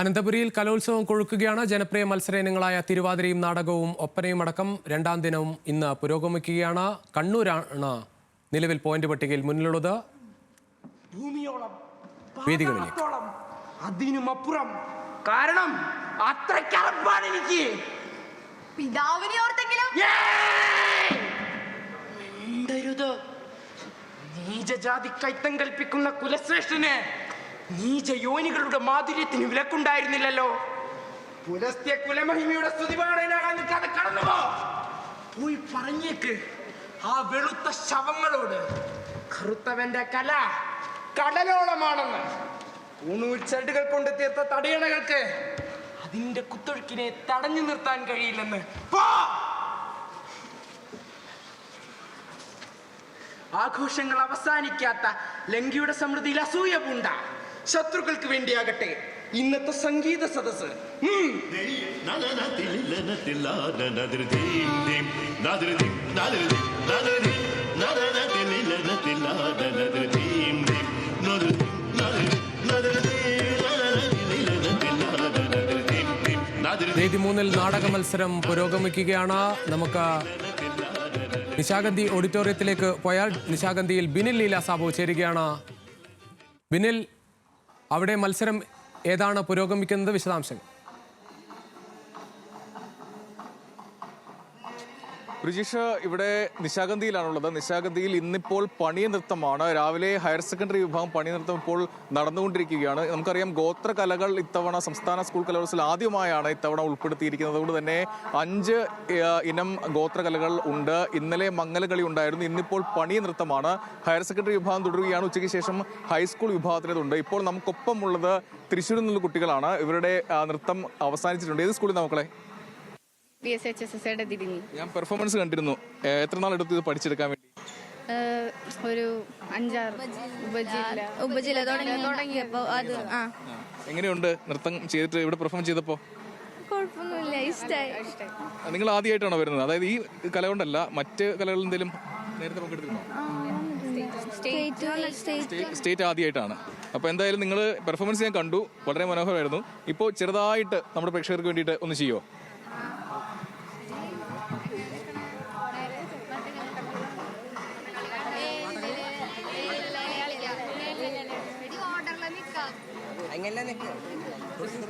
അനന്തപുരിയിൽ കലോത്സവം കൊഴുക്കുകയാണ് ജനപ്രിയ മത്സര ഇനങ്ങളായ തിരുവാതിരയും നാടകവും ഒപ്പനയും അടക്കം രണ്ടാം ദിനവും ഇന്ന് പുരോഗമിക്കുകയാണ്. കണ്ണൂരാണ് നിലവിൽ പോയിന്റ് പട്ടികയിൽ മുന്നിലുള്ളത്. അതിനുമപ്പുറം. കാരണം അത്രയ്ക്കറപ്പാണ് എനിക്ക് പിതാവിനെ ഓർത്തെങ്കിലും! നീചജാതി കൈത്തം കൽപ്പിക്കുന്ന കുലശ്രേഷ്ഠന് നീച യോനികളുടെ മാധുര്യത്തിന് വിലക്കുണ്ടായിരുന്നില്ലല്ലോ. പുലസ്ത്യ കുലമഹിമയുടെ സ്തുതിപാടനാകാൻ പോയി പറഞ്ഞേക്ക്. ആ വെളുത്ത ശവങ്ങളോട് കറുത്തവന്റെ കല കടലോളമാണെന്ന്. ഊണൂച്ചടുകൾ കൊണ്ട് തീർത്ത തടയണകൾക്ക് അതിന്റെ കുത്തൊഴുക്കിനെ തടഞ്ഞു നിർത്താൻ കഴിയില്ലെന്ന്. ആഘോഷങ്ങൾ അവസാനിക്കാത്ത ലങ്കിയുടെ സമൃദ്ധിയിൽ അസൂയ പൂണ്ട. ശത്രുക്കൾക്ക് വേണ്ടിയാകട്ടെ. ഇന്നത്തെ സംഗീത സദസ്. വേദി മൂന്നിൽ നാടക മത്സരം പുരോഗമിക്കുകയാണ്. നമുക്ക് നിശാഗന്ധി ഓഡിറ്റോറിയത്തിലേക്ക് പോയാൽ നിശാഗന്ധിയിൽ ബിനിൽ ലീല സാബു ചേരുകയാണ്. ബിനിൽ അവിടെ മത്സരം ഏതാണ് പുരോഗമിക്കുന്നത്? വിശദാംശങ്ങൾ. രുചീഷ് ഇവിടെ നിശാഗന്ധിയിലാണുള്ളത്. നിശാഗന്ധിയിൽ ഇന്നിപ്പോൾ പണി നൃത്തമാണ് രാവിലെ ഹയർ സെക്കൻഡറി വിഭാഗം പണി നൃത്തം ഇപ്പോൾ നടന്നുകൊണ്ടിരിക്കുകയാണ്. നമുക്കറിയാം ഗോത്ര കലകൾ ഇത്തവണ സംസ്ഥാന സ്കൂൾ കലോത്സവത്തിൽ ആദ്യമായാണ് ഇത്തവണ ഉൾപ്പെടുത്തിയിരിക്കുന്നത്. അതുകൊണ്ട് തന്നെ അഞ്ച് ഇനം ഗോത്ര കലകൾ ഉണ്ട്. ഇന്നലെ മംഗലകളി ഉണ്ടായിരുന്നു. ഇന്നിപ്പോൾ പണി നൃത്തമാണ് ഹയർ സെക്കൻഡറി വിഭാഗം തുടരുകയാണ്. ഉച്ചയ്ക്ക് ശേഷം ഹൈസ്കൂൾ വിഭാഗത്തിലേതുണ്ട്. ഇപ്പോൾ നമുക്കൊപ്പമുള്ളത് തൃശ്ശൂരിൽ നിന്നുള്ള കുട്ടികളാണ്. ഇവരുടെ നൃത്തം അവസാനിച്ചിട്ടുണ്ട്. ഏത് സ്കൂളിൽ മക്കളെ? P S H S S ഐയുടെ തിരിഞ്ഞി ഞാൻ പെർഫോമൻസ് കണ്ടിരുന്നു. എത്ര നാൾ എടുത്തു ഇത് പഠിച്ചെടുക്കാൻ വേണ്ടി? ഒരു അഞ്ചാറ്. ഉപജില്ല. ഉപജില്ല തുടങ്ങി. തുടങ്ങിയപ്പോ അത് ആ. എങ്ങനെയുണ്ട് നൃത്തം ചെയ്തിട്ട് ഇവിടെ പെർഫോം ചെയ്തപ്പോൾ കുഴപ്പമൊന്നുമില്ല ഇഷ്ടായി. നിങ്ങൾ ആദ്യമായിട്ടാണോ വരുന്നത്? അതായത് ഈ കല കൊണ്ടല്ല മറ്റ് കലകൾ എന്തെങ്കിലും നേരത്തെ പങ്കെടുത്തിരുന്നോ? സ്റ്റേറ്റ് സ്റ്റേറ്റ് സ്റ്റേറ്റ് ആദ്യമായിട്ടാണ്. അപ്പോൾ എന്തായാലും നിങ്ങൾ പെർഫോമൻസ് ഞാൻ കണ്ടു വളരെ മനോഹരമായിരുന്നു. ഇപ്പോൾ ചെറുതായിട്ട് നമ്മുടെ പ്രേക്ഷകർക്ക് വേണ്ടിയിട്ട് ഒന്ന് ചെയ്യുമോ മണ്ണിലെന്നുണ്ടോ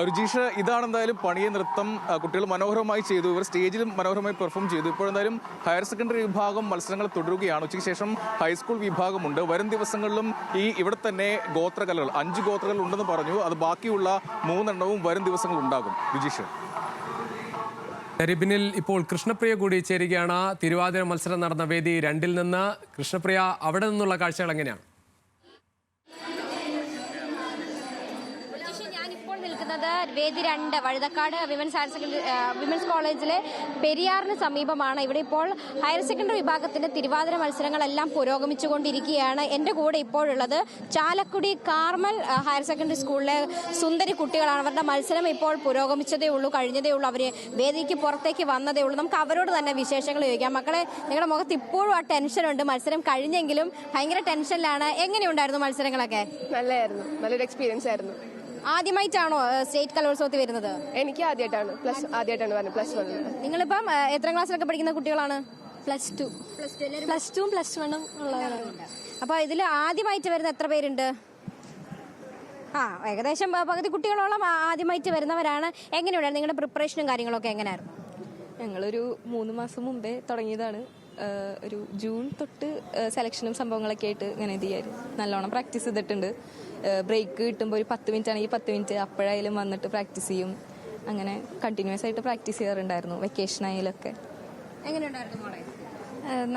ആ, ഇതാണെന്തായാലും പണിയ നൃത്തം കുട്ടികൾ മനോഹരമായി ചെയ്തു. ഇവർ സ്റ്റേജിലും മനോഹരമായി പെർഫോം ചെയ്തു. ഇപ്പോൾ എന്തായാലും ഹയർ സെക്കൻഡറി വിഭാഗം മത്സരങ്ങൾ തുടരുകയാണ്. ഉച്ചയ്ക്ക് ശേഷം ഹൈസ്കൂൾ വിഭാഗമുണ്ട്. വരും ദിവസങ്ങളിലും ഈ ഇവിടെ തന്നെ ഗോത്രകലകൾ അഞ്ച് ഗോത്രകൾ ഉണ്ടെന്ന് പറഞ്ഞു. അത് ബാക്കിയുള്ള മൂന്നെണ്ണവും വരും ദിവസങ്ങളിൽ ഉണ്ടാകും. രുചീഷ്. കരിബിനിൽ ഇപ്പോൾ കൃഷ്ണപ്രിയ കൂടി ചേരുകയാണ്. തിരുവാതിര മത്സരം നടന്ന വേദി രണ്ടിൽ നിന്ന്. കൃഷ്ണപ്രിയ അവിടെ നിന്നുള്ള കാഴ്ചകൾ എങ്ങനെയാണ്? നിൽക്കുന്നത് വേദി രണ്ട് Vazhuthacaud women's higher secondary women's കോളേജിലെ പെരിയാറിന് സമീപമാണ്. ഇവിടെ ഇപ്പോൾ ഹയർ സെക്കൻഡറി വിഭാഗത്തിന്റെ തിരുവാതിര മത്സരങ്ങളെല്ലാം പുരോഗമിച്ചുകൊണ്ടിരിക്കുകയാണ്. എന്റെ കൂടെ ഇപ്പോഴുള്ളത് ചാലക്കുടി കാർമൽ ഹയർ സെക്കൻഡറി സ്കൂളിലെ സുന്ദരി കുട്ടികളാണ്. അവരുടെ മത്സരം ഇപ്പോൾ പുരോഗമിച്ചതേ ഉള്ളൂ കഴിഞ്ഞതേ ഉള്ളൂ. അവർ വേദിക്ക് പുറത്തേക്ക് വന്നതേ ഉള്ളൂ. നമുക്ക് അവരോട് തന്നെ വിശേഷങ്ങൾ ചോദിക്കാം. മക്കളെ നിങ്ങളുടെ മുഖത്ത് ഇപ്പോഴും ആ ടെൻഷനുണ്ട് മത്സരം കഴിഞ്ഞെങ്കിലും ഭയങ്കര ടെൻഷനിലാണ് എങ്ങനെയുണ്ടായിരുന്നു മത്സരങ്ങളൊക്കെ? നല്ലതായിരുന്നു നല്ലൊരു എക്സ്പീരിയൻസ് ആയിരുന്നു. ആദ്യമായിട്ടാണോ സ്റ്റേറ്റ് കലോത്സവത്തിൽ വരുന്നത്? എനിക്ക് ആദ്യമായിട്ടാണ്. പ്ലസ് ആദ്യമായിട്ടാണ് വരുന്നത്. Plus one. നിങ്ങളിപ്പം എത്ര എത്രാം ക്ലാസ്സിലൊക്കെ പഠിക്കുന്ന കുട്ടികളാണ്? Plus two. Plus two plus വണ്ണും ഉള്ളവരാണ്. അപ്പോൾ ഇതിൽ ആദ്യമായിട്ട് വരുന്ന എത്ര പേരുണ്ട്? ആ ഏകദേശം പകുതി കുട്ടികളോളം ആദ്യമായിട്ട് വരുന്നവരാണ്. എങ്ങനെയുണ്ടായിരുന്നു? നിങ്ങളുടെ പ്രിപ്പറേഷനും കാര്യങ്ങളൊക്കെ എങ്ങനെയായിരുന്നു? ഞങ്ങളൊരു മൂന്ന് മാസം മുമ്പേ തുടങ്ങിയതാണ്. ഒരു ജൂൺ തൊട്ട് സെലക്ഷനും സംഭവങ്ങളൊക്കെ ആയിട്ട് ഇങ്ങനെ ഇത് ചെയ്യാറ്. നല്ലോണം പ്രാക്ടീസ് ചെയ്തിട്ടുണ്ട്. ബ്രേക്ക് കിട്ടുമ്പോൾ ഒരു പത്ത് മിനിറ്റ് ആണെങ്കിൽ പത്ത് മിനിറ്റ് അപ്പോഴായാലും വന്നിട്ട് പ്രാക്ടീസ് ചെയ്യും. അങ്ങനെ കണ്ടിന്യൂസ് ആയിട്ട് പ്രാക്ടീസ് ചെയ്യാറുണ്ടായിരുന്നു വെക്കേഷൻ ആയാലൊക്കെ.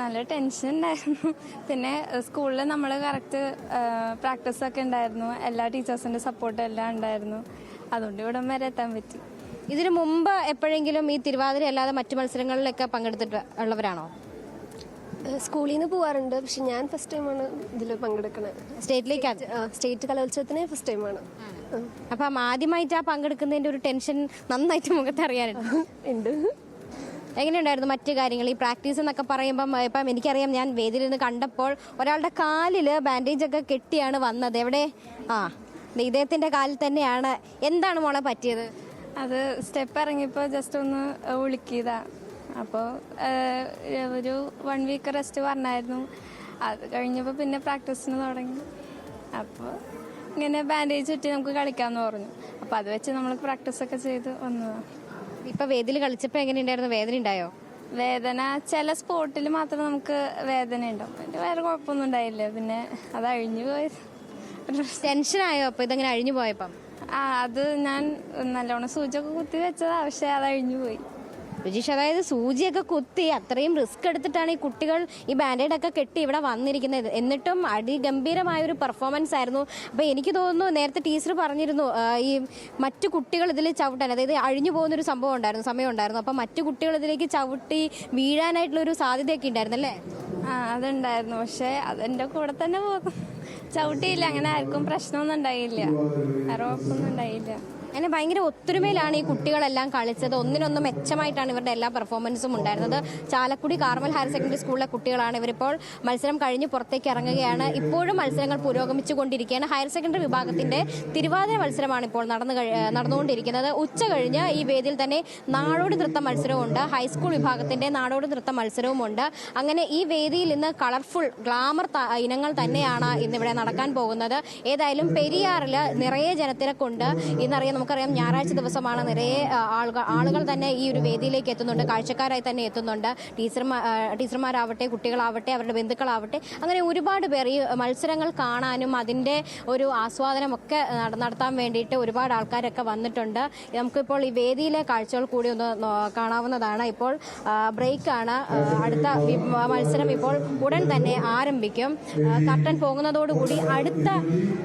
നല്ല ടെൻഷൻ ഉണ്ടായിരുന്നു. പിന്നെ സ്കൂളിൽ നമ്മൾ കറക്റ്റ് പ്രാക്ടീസ് ഒക്കെ ഉണ്ടായിരുന്നു. എല്ലാ ടീച്ചേഴ്സിന്റെ സപ്പോർട്ട് എല്ലാം ഉണ്ടായിരുന്നു. അതുകൊണ്ട് ഇവിടെ വരെ എത്താൻ പറ്റി. ഇതിനു മുമ്പ് എപ്പോഴെങ്കിലും ഈ തിരുവാതിര അല്ലാതെ മറ്റു മത്സരങ്ങളിലൊക്കെ പങ്കെടുത്തിട്ട് ഉള്ളവരാണോ? സ്കൂളിൽ നിന്ന് പോവാറുണ്ട്. പക്ഷെ ഞാൻ ഫസ്റ്റ് ടൈമാണ് ഇതിൽ പങ്കെടുക്കുന്നത് സ്റ്റേറ്റിലേക്ക് സ്റ്റേറ്റ് കലോത്സവത്തിന് ഫസ്റ്റ് ടൈമാണ് അപ്പം ആദ്യമായിട്ട് ആ പങ്കെടുക്കുന്നതിന്റെ ഒരു ടെൻഷൻ നന്നായിട്ട് മുഖത്ത് അറിയാനുണ്ട്. ഉണ്ട്. എങ്ങനെയുണ്ടായിരുന്നു മറ്റു കാര്യങ്ങൾ? ഈ പ്രാക്ടീസ് എന്നൊക്കെ പറയുമ്പം ഇപ്പം എനിക്കറിയാം ഞാൻ വേദിയിൽ നിന്ന് കണ്ടപ്പോൾ ഒരാളുടെ കാലിൽ ബാൻഡേജ് ഒക്കെ കെട്ടിയാണ് വന്നത്. എവിടെ? ആ ദേ ഇദ്ദേഹത്തിന്റെ കാലിൽ തന്നെയാണ്. എന്താണ് മോളെ പറ്റിയത്? അത് സ്റ്റെപ്പ് ഇറങ്ങിയപ്പോൾ ജസ്റ്റ് ഒന്ന് ഉളുക്കിയതാ അപ്പോൾ ഒരു വൺ വീക്ക് റെസ്റ്റ് പറഞ്ഞായിരുന്നു. അത് കഴിഞ്ഞപ്പോൾ പിന്നെ പ്രാക്ടീസിന് തുടങ്ങി. അപ്പോൾ ഇങ്ങനെ ബാൻഡേജ് ചുറ്റി നമുക്ക് കളിക്കാമെന്ന് പറഞ്ഞു. അപ്പോൾ അത് വെച്ച് നമ്മൾ പ്രാക്ടീസൊക്കെ ചെയ്ത് വന്നതാണ് ഇപ്പോൾ വേദിയിൽ കളിച്ചപ്പോൾ എങ്ങനെ ഉണ്ടായിരുന്നു വേദന ഉണ്ടായോ വേദന ചില സ്പോട്ടിൽ മാത്രം നമുക്ക് വേദന ഉണ്ടാവും അതിന്റെ വേറെ കുഴപ്പമൊന്നും ഉണ്ടായില്ല പിന്നെ അത് അഴിഞ്ഞു പോയത് ടെൻഷനായോ അപ്പോൾ ഇതങ്ങനെ അഴിഞ്ഞു പോയപ്പം? ആ അത് ഞാൻ നല്ലോണം സൂചിയൊക്കെ കുത്തി വെച്ചതാ. പക്ഷേ അത് അഴിഞ്ഞു പോയി. രുചിഷ് അതായത് സൂചിയൊക്കെ കുത്തി അത്രയും റിസ്ക് എടുത്തിട്ടാണ് ഈ കുട്ടികൾ ഈ ബാൻഡേഡ് ഒക്കെ കെട്ടി ഇവിടെ വന്നിരിക്കുന്നത്. എന്നിട്ടും അതിഗംഭീരമായ ഒരു പെർഫോമൻസ് ആയിരുന്നു. അപ്പൊ എനിക്ക് തോന്നുന്നു നേരത്തെ ടീച്ചർ പറഞ്ഞിരുന്നു ഈ മറ്റു കുട്ടികൾ ഇതിൽ ചവിട്ടാൻ അതായത് അഴിഞ്ഞു പോകുന്ന ഒരു സംഭവം ഉണ്ടായിരുന്നു സമയം ഉണ്ടായിരുന്നു. അപ്പൊ മറ്റു കുട്ടികൾ ഇതിലേക്ക് ചവിട്ടി വീഴാനായിട്ടുള്ള ഒരു സാധ്യതയൊക്കെ ഉണ്ടായിരുന്നു അല്ലേ? ആ അതുണ്ടായിരുന്നു. പക്ഷേ അതെന്റെ കൂടെ തന്നെ പോകും ചവിട്ടിയില്ല അങ്ങനെ ആർക്കും പ്രശ്നമൊന്നും ഉണ്ടായില്ല. വേറെ ഉണ്ടായില്ല. അങ്ങനെ ഭയങ്കര ഒത്തൊരുമയിലാണ് ഈ കുട്ടികളെല്ലാം കളിച്ചത്. ഒന്നിനൊന്ന് മെച്ചമായിട്ടാണ് ഇവരുടെ എല്ലാ പെർഫോമൻസും ഉണ്ടായിരുന്നത്. ചാലക്കുടി കാർമൽ ഹയർ സെക്കൻഡറി സ്കൂളിലെ കുട്ടികളാണ് ഇവരിപ്പോൾ മത്സരം കഴിഞ്ഞ് പുറത്തേക്ക് ഇറങ്ങുകയാണ്. ഇപ്പോഴും മത്സരങ്ങൾ പുരോഗമിച്ചുകൊണ്ടിരിക്കുകയാണ്. ഹയർ സെക്കൻഡറി വിഭാഗത്തിന്റെ തിരുവാതിര മത്സരമാണ് ഇപ്പോൾ നടന്നു നടന്നുകൊണ്ടിരിക്കുന്നത്. ഉച്ച കഴിഞ്ഞ് ഈ വേദിയിൽ തന്നെ നാടോടി നൃത്ത മത്സരവുമുണ്ട്. ഹൈസ്കൂൾ വിഭാഗത്തിന്റെ നാടോടി നൃത്ത മത്സരവുമുണ്ട്. അങ്ങനെ ഈ വേദിയിൽ ഇന്ന് കളർഫുൾ ഗ്ലാമർ ഇനങ്ങൾ തന്നെയാണ് ഇന്നിവിടെ നടക്കാൻ പോകുന്നത്. ഏതായാലും പെരിയാറിൽ നിറയെ ജനത്തിരക്കുണ്ട്. ഇന്നറിയാം നമുക്കറിയാം ഞായറാഴ്ച ദിവസമാണ് നിറയെ ആളുകൾ ആളുകൾ തന്നെ ഈ ഒരു വേദിയിലേക്ക് എത്തുന്നുണ്ട് കാഴ്ചക്കാരായി തന്നെ എത്തുന്നുണ്ട്. ടീച്ചർമാർ ടീച്ചർമാരാവട്ടെ കുട്ടികളാവട്ടെ അവരുടെ ബന്ധുക്കളാവട്ടെ അങ്ങനെ ഒരുപാട് പേർ ഈ മത്സരങ്ങൾ കാണാനും അതിന്റെ ഒരു ആസ്വാദനമൊക്കെ നട- നടത്താൻ വേണ്ടിയിട്ട് ഒരുപാട് ആൾക്കാരൊക്കെ വന്നിട്ടുണ്ട്. നമുക്കിപ്പോൾ ഈ വേദിയിലെ കാഴ്ചകൾ കൂടി ഒന്ന് കാണാവുന്നതാണ്. ഇപ്പോൾ ബ്രേക്കാണ്. അടുത്ത മത്സരം ഇപ്പോൾ ഉടൻ തന്നെ ആരംഭിക്കും. കർട്ടൻ പോകുന്നതോടുകൂടി അടുത്ത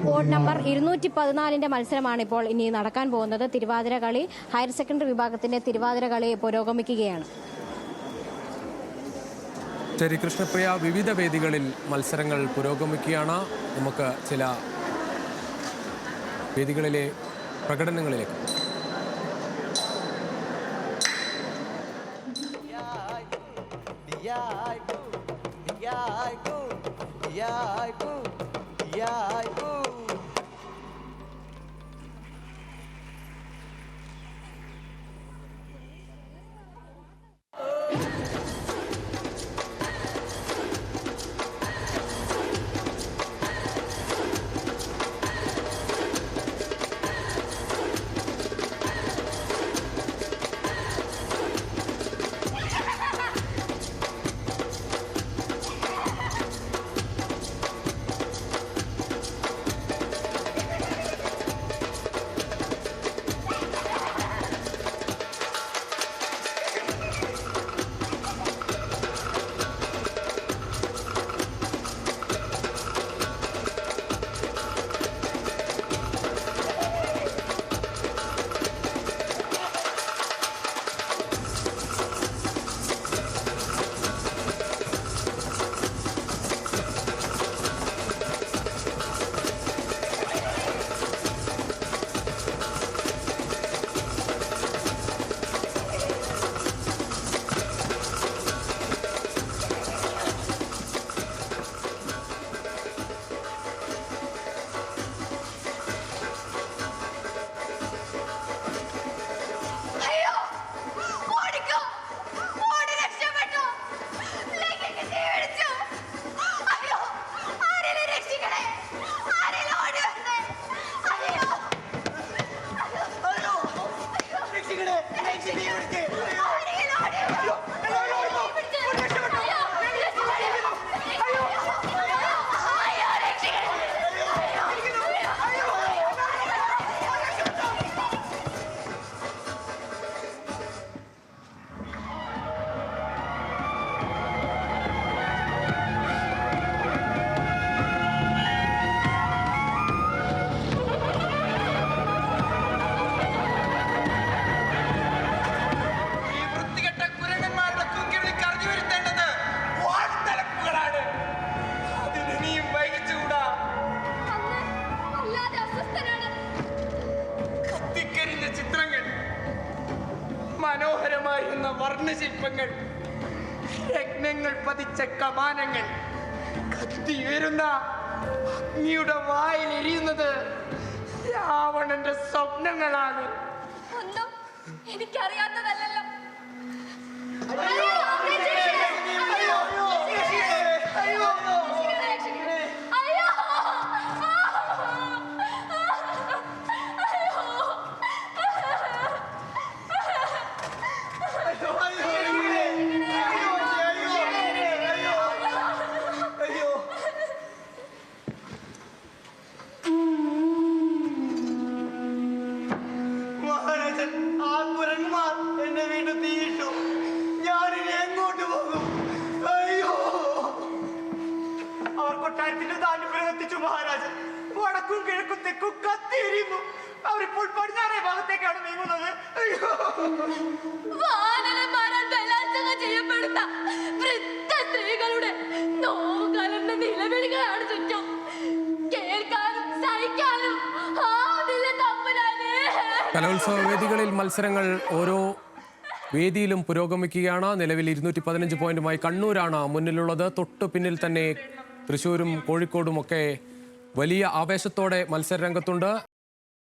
കോഡ് നമ്പർ ഇരുന്നൂറ്റി പതിനാലിന്റെ മത്സരമാണ് ഇപ്പോൾ ഇനി നടക്കാൻ പോകുന്നത് തിരുവാതിര കളി ഹയർ സെക്കൻഡറി വിഭാഗത്തിന്റെ തിരുവാതിര കളി പുരോഗമിക്കുകയാണ്. ശരി കൃഷ്ണപ്രിയ വിവിധ വേദികളിൽ മത്സരങ്ങൾ പുരോഗമിക്കുകയാണ്. നമുക്ക് ചില വേദികളിലെ പ്രകടനങ്ങളിലേക്ക് രത്നങ്ങൾ പതിച്ച കമാനങ്ങൾ. കത്തി കത്തിയുയരുന്ന അഗ്നിയുടെ വായിൽ എരിയുന്നത് രാവണന്റെ സ്വപ്നങ്ങളാണ്. ഒന്നും എനിക്കറിയാത്തതല്ലല്ലോ. വടക്കും കിഴക്കും തെക്കും കത്തിയിരുന്നു അവരിപ്പോൾ പടിഞ്ഞാറേ ഭാഗത്തേക്കാണ് നീങ്ങുന്നത്. അയ്യോ. വാനരന്മാരാൽ ബലാത്സംഗം ചെയ്യപ്പെടുന്ന വൃദ്ധ സ്ത്രീകളുടെ നോവ് കലർന്ന നിലവിളികളാണ് ചുറ്റും. കേൾക്കാനും സഹിക്കാനും ആദില്ല തമ്പുരാനേ. കലോത്സവ വേദികളിൽ മത്സരങ്ങൾ ഓരോ വേദിയിലും പുരോഗമിക്കുകയാണ്. നിലവിൽ ഇരുന്നൂറ്റി പതിനഞ്ച് പോയിന്റുമായി കണ്ണൂരാണ് മുന്നിലുള്ളത്. തൊട്ടു പിന്നിൽ തന്നെ തൃശ്ശൂരും കോഴിക്കോടും ഒക്കെ വലിയ ആവേശത്തോടെ മത്സര രംഗത്തുണ്ട്